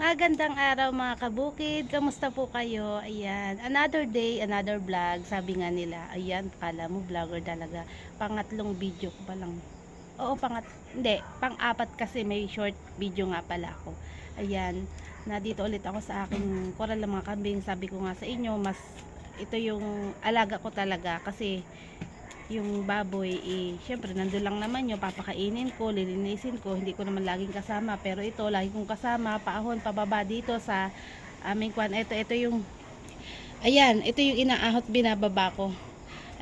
Magandang araw mga kabukid. Kamusta po kayo? Ayan. Another day, another vlog. Sabi nga nila. Ayan, kala mo vlogger talaga. Pangatlong video ko pa lang. Oo, pangat. Hindi, pang-apat kasi may short video nga pala ako. Ayan. Nandito ulit ako sa aking koral ng mga kambing. Sabi ko nga sa inyo, mas ito yung alaga ko talaga kasi yung baboy eh, syempre nandun lang naman yung papakainin ko, lilinisin ko, hindi ko naman laging kasama, pero ito, lagi kong kasama, paahon, pababa dito sa aming kwan, ito, ito yung ayan, ito yung inaahot binababa ko.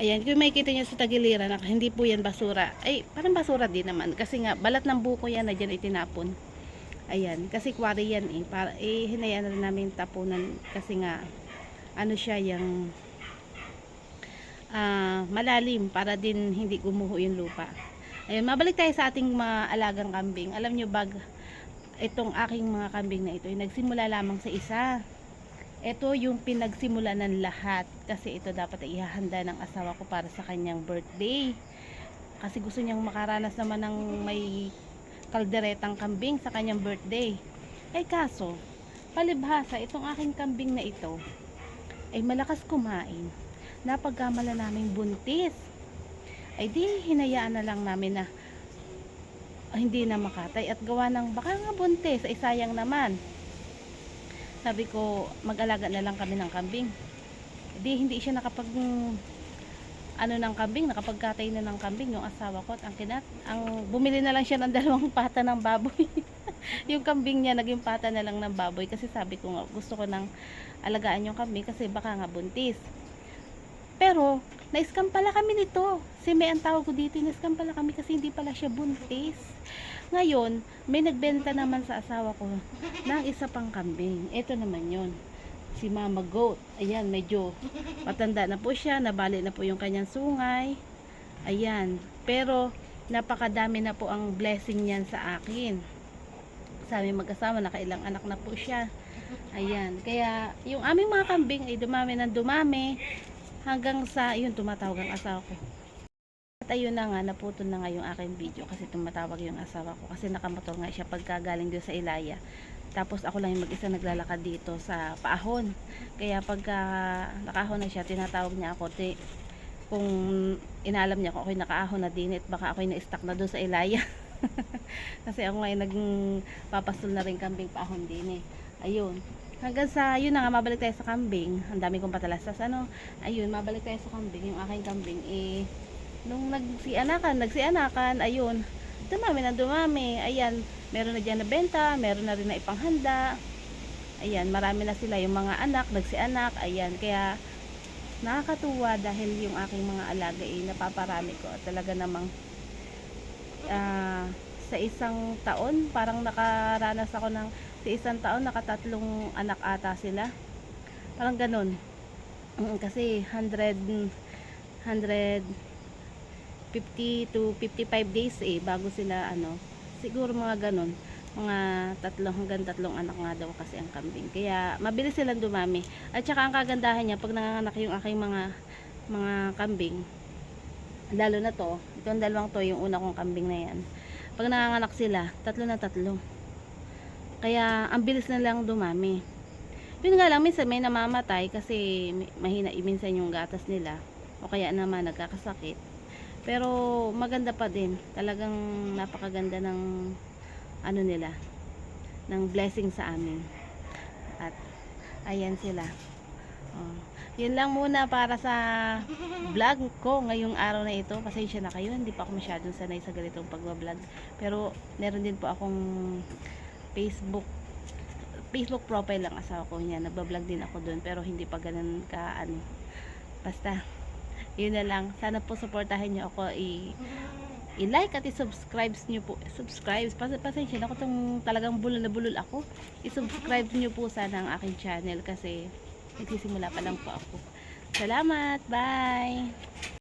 Ayan, kung makikita nyo sa tagiliran hindi po yan basura, ay, parang basura din naman, kasi nga, balat ng buko yan na dyan itinapon ayan, kasi kwari yan eh, para, eh, hinayaan na rin namin tapunan, kasi nga, ano siya, yung ah, malalim para din hindi gumuho yung lupa. Ayun, mabalik tayo sa ating mga alagang kambing. Alam nyo bag, itong aking mga kambing na ito, yung nagsimula lamang sa isa. Ito yung pinagsimula ng lahat kasi ito dapat ay ihahanda ng asawa ko para sa kanyang birthday. Kasi gusto niyang makaranas naman ng may kalderetang kambing sa kanyang birthday. Eh kaso, palibhasa itong aking kambing na ito ay malakas kumain napagkamala namin buntis. Ay di hinayaan na lang namin na ah, hindi na makatay. At gawa ng baka nga buntis ay sayang naman. Sabi ko mag-alaga na lang kami ng kambing. Di hindi siya nakapag ano ng kambing nakapagkatay na ng kambing yung asawa ko at ang kinat ang bumili na lang siya ng dalawang pata ng baboy. Yung kambing niya naging pata na lang ng baboy. Kasi sabi ko nga gusto ko nang alagaan yung kambing kasi baka nga buntis pero, na-scam pala kami nito. Si May ang tawag ko dito, na-scam pala kami kasi hindi pala siya buntis. Ngayon, may nagbenta naman sa asawa ko ng isa pang kambing. Ito naman yon Si Mama Goat. Ayan, medyo matanda na po siya. Nabali na po yung kanyang sungay. Ayan. Pero, napakadami na po ang blessing niyan sa akin. Sabi magkasama, nakailang anak na po siya. Ayan. Kaya, yung aming mga kambing ay dumami ng dumami hanggang sa yun tumatawag ang asawa ko. At ayun na nga naputol na nga yung aking video kasi tumatawag yung asawa ko kasi nakamotor nga siya pagka galing doon sa Ilaya. Tapos ako lang yung mag-isa naglalakad dito sa paahon. Kaya pagka nakahon na siya tinatawag niya ako te, kung inalam niya kung ako'y nakaahon na din at baka ako'y na-stuck na doon sa Ilaya. Kasi ako ngayon naging papastol na rin kambing paahon din eh. Ayun hanggang sa yun na nga mabalik tayo sa kambing. Ang dami kong patalastas ano? Ayun mabalik tayo sa kambing. Yung aking kambing eh nung nagsianakan nagsianakan ayun. Dumami na dumami. Ayan meron na dyan na benta meron na rin na ipanghanda. Ayan marami na sila yung mga anak nagsianak. Ayan kaya nakakatuwa dahil yung aking mga alaga eh napaparami ko. Talaga namang ah, sa isang taon parang nakaranas ako ng sa isang taon nakatatlong anak ata sila. Parang ganun. Mm, kasi 100 150 to 55 days eh bago sila ano siguro mga ganun. Mga tatlong hanggang tatlong anak nga daw kasi ang kambing. Kaya mabilis silang dumami. At saka ang kagandahan niya pag nanganganak yung aking mga mga kambing lalo na to itong dalawang to yung una kong kambing na yan. Pag nanganganak sila tatlo na tatlo kaya ang bilis na lang dumami. Yun nga lang minsan may namamatay kasi mahina minsan yung gatas nila. O kaya naman nagkakasakit. Pero maganda pa din. Talagang napakaganda ng ano nila ng blessing sa amin. At ayan sila. Oh. yun lang muna para sa vlog ko ngayong araw na ito. Pasensya na kayo. Hindi pa ako masyadong sanay sa ganitong pagbablog. Pero meron din po akong Facebook Facebook profile lang asawa ko niya. Nagbablog din ako doon pero hindi pa ganun ka ano. Basta yun na lang. Sana po supportahan niyo ako i i-like at i-subscribe niyo po. Subscribe. Pas pasensya na ako tong talagang bulol na bulol ako. I-subscribe niyo po sana ang aking channel kasi nagsisimula pa lang po ako. Salamat. Bye.